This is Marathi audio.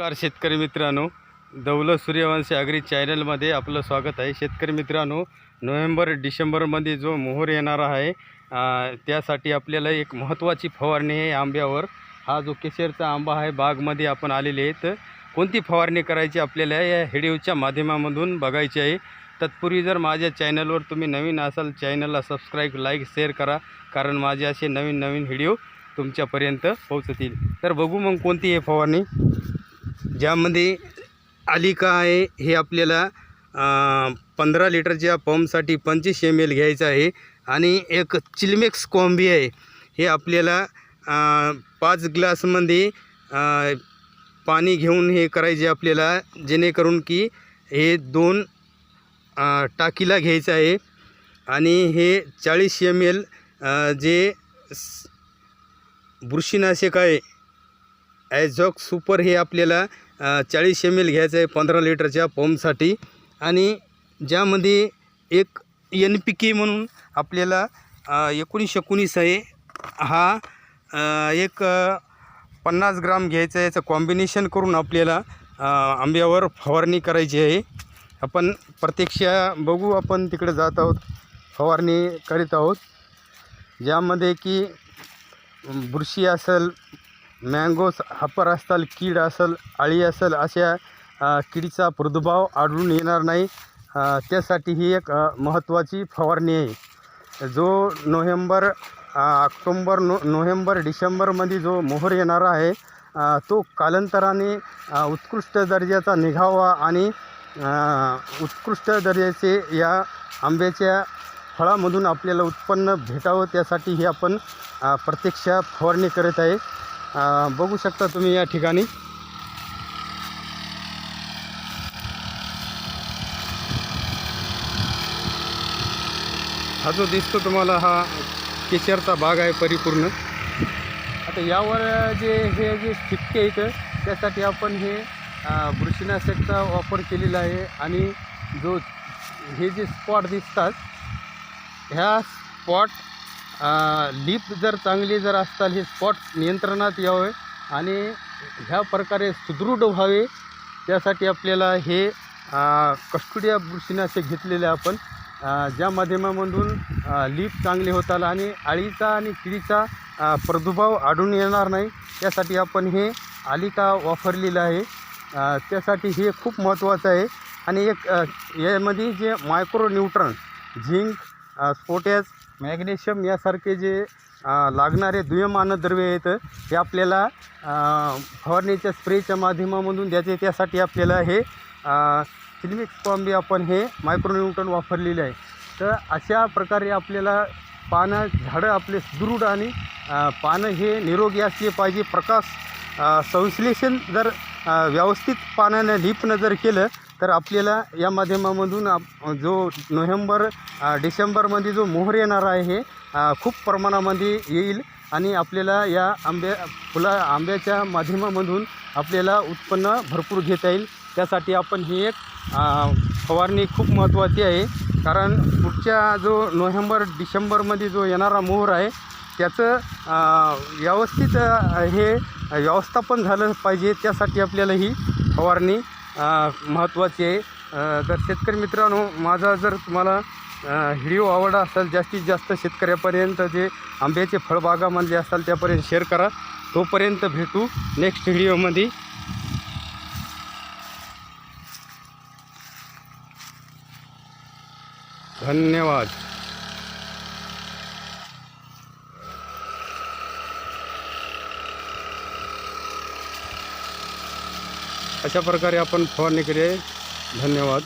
नमस्कार शेतकरी मित्रांनो. दौलत सूर्यवंशी अग्री चॅनलमध्ये आपलं स्वागत आहे. शेतकरी मित्रांनो नोव्हेंबर डिसेंबरमध्ये जो मोहर येणार आहे त्यासाठी आपल्याला एक महत्त्वाची फवारणी आहे आंब्यावर. हा जो केशरचा आंबा आहे बागमध्ये आपण आलेले आहेत. कोणती फवारणी करायची आपल्याला या हेडिओच्या माध्यमामधून बघायची आहे. तत्पूर्वी जर माझ्या चॅनलवर तुम्ही नवीन असाल चॅनलला सबस्क्राईब लाईक शेअर करा. कारण माझे असे नवीन नवीन व्हिडिओ तुमच्यापर्यंत पोहोचतील. तर बघू मग कोणती आहे फवारणी. ज्यामध्ये आलिका आहे हे आपल्याला पंधरा लिटरच्या पंपसाठी पंचवीस एम एल घ्यायचं आहे. आणि एक चिलमेक्स कॉम्बी आहे. हे आपल्याला पाच ग्लासमध्ये पाणी घेऊन हे करायचे आपल्याला जेणेकरून की हे दोन टाकीला घ्यायचं आहे. आणि हे चाळीस एम एल जे बुरशीनाशक आहे ॲझॉक सुपर हे आपल्याला चाळीस एम एल घ्यायचं आहे पंधरा लिटरच्या पंपसाठी. आणि ज्यामध्ये एक एन पी के म्हणून आपल्याला एकोणीसशे एकोणीस आहे. हा एक पन्नास ग्राम घ्यायचा आहे याचं कॉम्बिनेशन करून आपल्याला आंब्यावर फवारणी करायची आहे. आपण प्रत्यक्ष बघू आपण तिकडे जात आहोत फवारणी करीत आहोत. ज्यामध्ये की बुरशी असेल मँगोस हापर असताल कीड असेल अळी असेल अशा किडीचा प्रादुर्भाव आढळून येणार नाही. त्यासाठी ही एक महत्त्वाची फवारणी आहे. जो नोव्हेंबर ऑक्टोंबर नो नोव्हेंबर डिसेंबरमध्ये जो मोहर येणार आहे तो कालांतराने उत्कृष्ट दर्जाचा निघावा आणि उत्कृष्ट दर्जाचे या आंब्याच्या फळामधून आपल्याला उत्पन्न भेटावं त्यासाठी ही आपण प्रत्यक्ष फवारणी करत आहे. बघू शकता तुम्ही या ठिकाणी. हा जो दिसतो तुम्हाला हा केशरचा भाग आहे परिपूर्ण. आता यावर जे हे जे ठिपके आहेत त्यासाठी आपण हे बुरशीनाशकचा वापर केलेला आहे आणि जो हे जे स्पॉट दिसतात ह्या स्पॉट लीप जर चांगली जर असताल हे स्पॉट नियंत्रणात यावे आणि ह्या प्रकारे सुदृढ व्हावे. त्यासाठी आपल्याला हे कस्टुडिया कस्टुडिया बुरशीनाशक घेतलेले आपण. ज्या माध्यमामधून लीप चांगले होताल आणि अळीचा आणि किडीचा प्रादुर्भाव आढळून येणार नाही त्यासाठी आपण हे आलिका वापरलेलं आहे. त्यासाठी हे खूप महत्त्वाचं आहे. आणि एक यामध्ये जे मायक्रो न्यूट्रन झिंक स्पोटॅस मॅग्नेशियम यासारखे जे लागणारे दुय्यम अन्नद्रव्य आहेत हे आपल्याला फवारणीच्या स्प्रेच्या माध्यमामधून द्यायचे. त्यासाठी आपल्याला हे सिल्मिक्स कॉम्बी आपण हे मायक्रोन्यूटन वापरलेले आहे. तर अशा प्रकारे आपल्याला पानं झाडं आपले सुदृढ आणि पानं हे निरोगी असले पाहिजे. प्रकाश संश्लेषण जर व्यवस्थित पानानं लिपनं जर केलं तर आपल्याला या माध्यमामधून आप जो नोव्हेंबर डिसेंबरमध्ये जो मोहर येणार आहे हे खूप प्रमाणामध्ये येईल आणि आपल्याला या आंब्या फुला आंब्याच्या माध्यमामधून आपल्याला उत्पन्न भरपूर घेता येईल. त्यासाठी आपण ही एक फवारणी खूप महत्त्वाची आहे. कारण पुढच्या जो नोव्हेंबर डिसेंबरमध्ये जो येणारा मोहर आहे त्याचं व्यवस्थित हे व्यवस्थापन झालं पाहिजे. त्यासाठी आपल्याला ही फवारणी महत्त्वाची आहे तर शेतकरी मित्रांनो माझा जर तुम्हाला व्हिडिओ आवडला असेल जास्तीत जास्त शेतकऱ्यापर्यंत जे आंब्याचे फळबागामधले असाल त्यापर्यंत शेअर करा. तोपर्यंत भेटू नेक्स्ट व्हिडिओमध्ये. धन्यवाद. अशा प्रकारे आपण फवारणी केली आहे धन्यवाद.